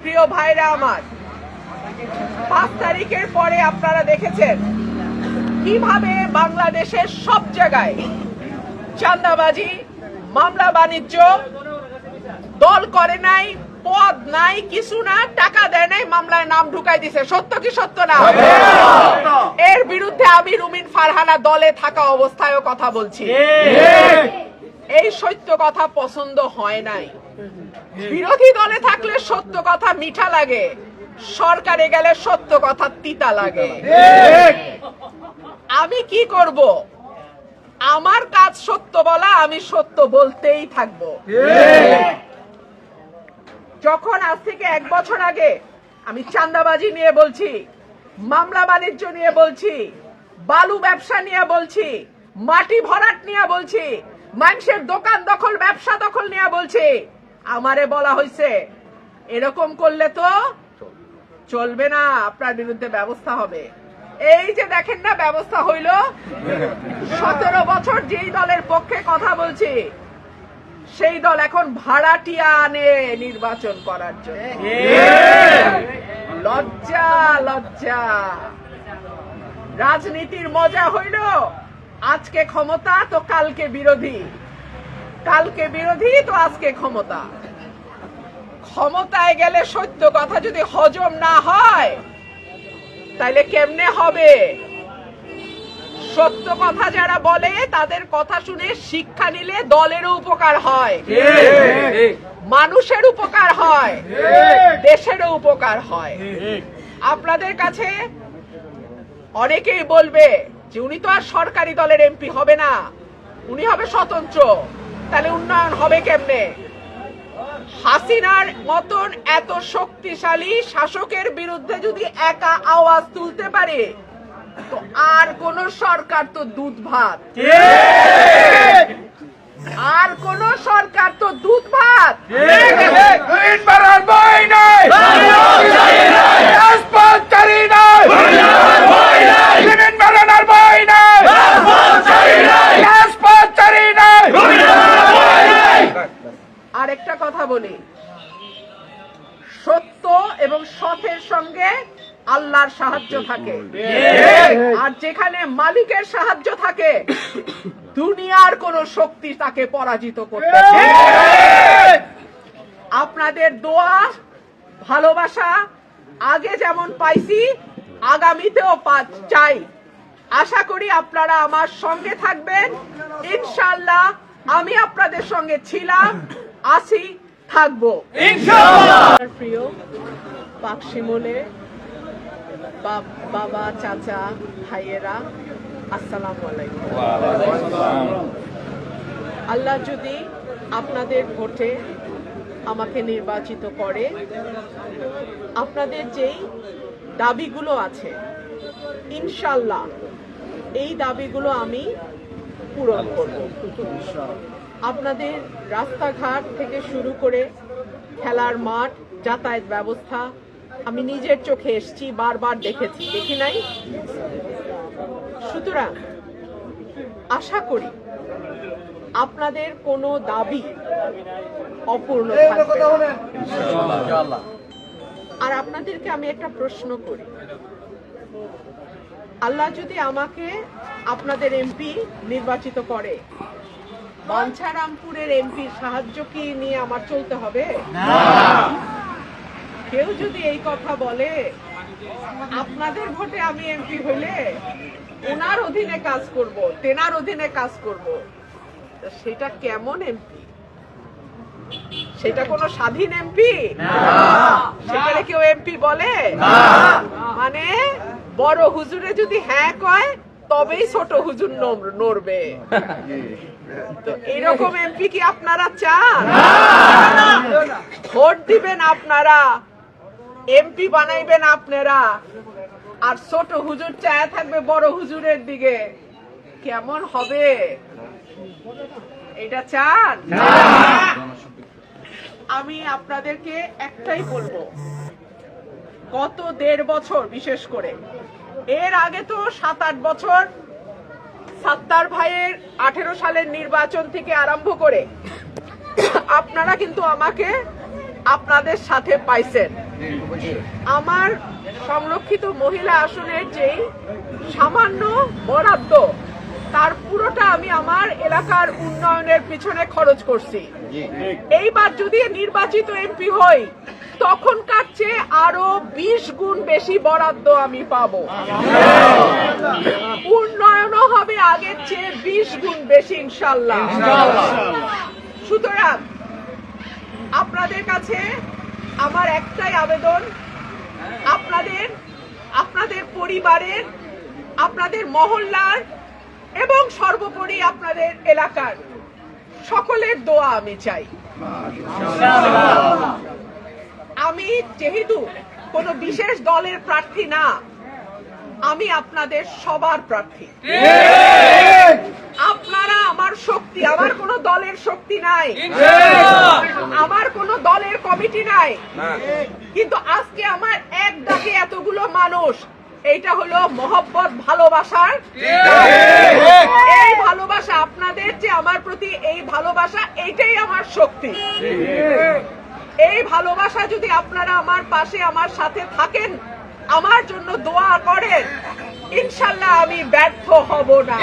প্রিয় ভাইরা আমার, পাঁচ তারিখের পরে আপনারা দেখেছেন কীভাবে বাংলাদেশের সব জায়গায় চান্দাবাজি মামলা, বাণিজ্য দল করে নাই, পদ নাই, কিছু না, টাকা দেয় নাই, মামলায় নাম ঢুকাই দিছে। সত্য কি সত্য না? এর বিরুদ্ধে আমি রুমিন ফারহানা দলে থাকা অবস্থায়ও কথা বলছি। কথা পছন্দ হয় নাই। বিরোধী দলে থাকলে সত্য কথা মিঠা লাগে। সরকারে গেলে সত্য কথা তিতা লাগে। আমি কি করব? আমার কাজ সত্য বলা, আমি সত্য বলতেই থাকব। যখন আজ থেকে এক বছর আগে আমি চাঁদাবাজি নিয়ে বলছি, মামলা বাণিজ্য নিয়ে বলছি, বালু ব্যবসা নিয়ে বলছি, মাটি ভরাট নিয়ে বলছি মানুষের দোকান দখল, ব্যবসা দখল নিয়ে বলছি। আমারে বলা হয়েছে এরকম করলে তো চলবে না, আপনার বিরুদ্ধে ব্যবস্থা হবে। এই যে দেখেন না, ব্যবস্থা হইল। সতেরো বছর যেই দলের পক্ষে কথা বলছি, সেই দল এখন ভাড়াটিয়া আনে নির্বাচন করার জন্য। লজ্জা লজ্জা। রাজনীতির মজা হইল। আজকে ক্ষমতা তো কালকে বিরোধী। কালকে বিরোধী তো আজকে ক্ষমতা। ক্ষমতায় গেলে সত্য কথা যদি হজম না হয় তাইলে কেমনে হবে? সত্য কথা যারা বলে তাদের কথা শুনে শিক্ষা নিলে দলেরও উপকার হয়। মানুষের উপকার হয়। দেশেরও উপকার হয়। আপনাদের কাছে অনেকেই বলবে যে উনি তো আর সরকারি দলের এমপি হবে না। উনি হবে স্বতন্ত্র। তাহলে উন্নয়ন হবে কেমনে? হাসিনার মতন এত শক্তিশালী শাসকের বিরুদ্ধে যদি একা আওয়াজ তুলতে পারে তো আর কোন সরকার তো দুধ ভাত আর কোন সরকার তো দুধ ভাত একটা কথা বলি। সত্য এবং সতের সঙ্গে আল্লাহর সাহায্য থাকে। আর যেখানে মালিকের সাহায্য থাকে, দুনিয়ার কোন শক্তি তাকে পরাজিত করতে আপনাদের দোয়া, ভালোবাসা, আগে যেমন পাইছি, আগামীতেও চাই। আশা করি আপনারা আমার সঙ্গে থাকবেন। ইনশাল্লাহ আমি আপনাদের সঙ্গে ছিলাম। আছি থাকব। প্রিয় পাকশিমলে বাবা চাচা ভাইয়েরা আসসালামু আলাইকুম। আল্লাহ যদি আপনাদের ভোটে আমাকে নির্বাচিত করে আপনাদের যেই দাবিগুলো আছে ইনশাল্লাহ এই দাবিগুলো আমি পূরণ করব। আপনাদের রাস্তাঘাট থেকে শুরু করে খেলার মাঠ যাতায়াত ব্যবস্থা আমি নিজের চোখে এসছি বারবার দেখেছি দেখি নাই? সুতরাং আশা করি আপনাদের কোনো দাবি অপূর্ণ আর আপনাদেরকে আমি একটা প্রশ্ন করি। আল্লাহ যদি আমাকে আপনাদের এমপি নির্বাচিত করে বাঞ্ছারামপুরের এমপির সাহায্য কি নিয়ে আমার চলতে হবে? কেউ যদি এই কথা বলে আপনাদের ভোটে আমি এমপি হলে ওনার অধীনে কাজ করব তেনার অধীনে কাজ করব। সেটা কেমন এমপি? সেটা কোনো স্বাধীন এমপি? সেখানে কেউ এমপি বলে? মানে বড় হুজুরে যদি হ্যাঁ কয় তবেই ছোট হুজুর নড়- নড়বে। তো এরকম এমপি কি আপনারা চান? ভোট দিবেন আপনারা এমপি বানাইবেন আপনারা আর ছোট হুজুর চায় থাকবে বড় হুজুরের দিকে। কেমন হবে? এটা চান? আমি আপনাদেরকে একটাই বলব গত দেড় বছর বিশেষ করে এর আগে তো সাত আট বছর সাত্তার ভাইয়ের আঠেরো সালের নির্বাচন থেকে আরম্ভ করে আপনারা কিন্তু আমাকে আপনাদের সাথে পাইছেন। আমার সংরক্ষিত মহিলা আসনের যেই সামান্য বরাদ্দ তার পুরোটা আমি আমার এলাকার উন্নয়নের পিছনে খরচ করছি। এইবার যদি নির্বাচিত এমপি হই তখনকার চেয়ে আরও বিশ গুণ বেশি বরাদ্দ আমি পাবো। উন্নয়নও হবে আগের চেয়ে বিশ গুণ বেশি ইনশাল্লাহ সুতরাং আপনাদের কাছে আমার একটাই আবেদন আপনাদের আপনাদের পরিবারের আপনাদের মহল্লার এবং সর্বোপরি আপনাদের এলাকার সকলের দোয়া আমি চাই। আমি যেহেতু কোনো বিশেষ দলের প্রার্থী না আমি আপনাদের সবার প্রার্থী। আপনারা আমার শক্তি, আমার কোনো দলের শক্তি নাই। আমার কোনো দলের কমিটি নাই। কিন্তু আজকে আমার এক ডাকে এতগুলো মানুষ, এইটা হলো মহব্বত, ভালোবাসার এই ভালোবাসা, আপনাদের যে আমার প্রতি এই ভালোবাসা, এইটাই আমার শক্তি। এই ভালোবাসা যদি আপনারা আমার পাশে, আমার সাথে থাকেন আমার জন্য দোয়া করেন ইনশাল্লাহ আমি ব্যর্থ হব না।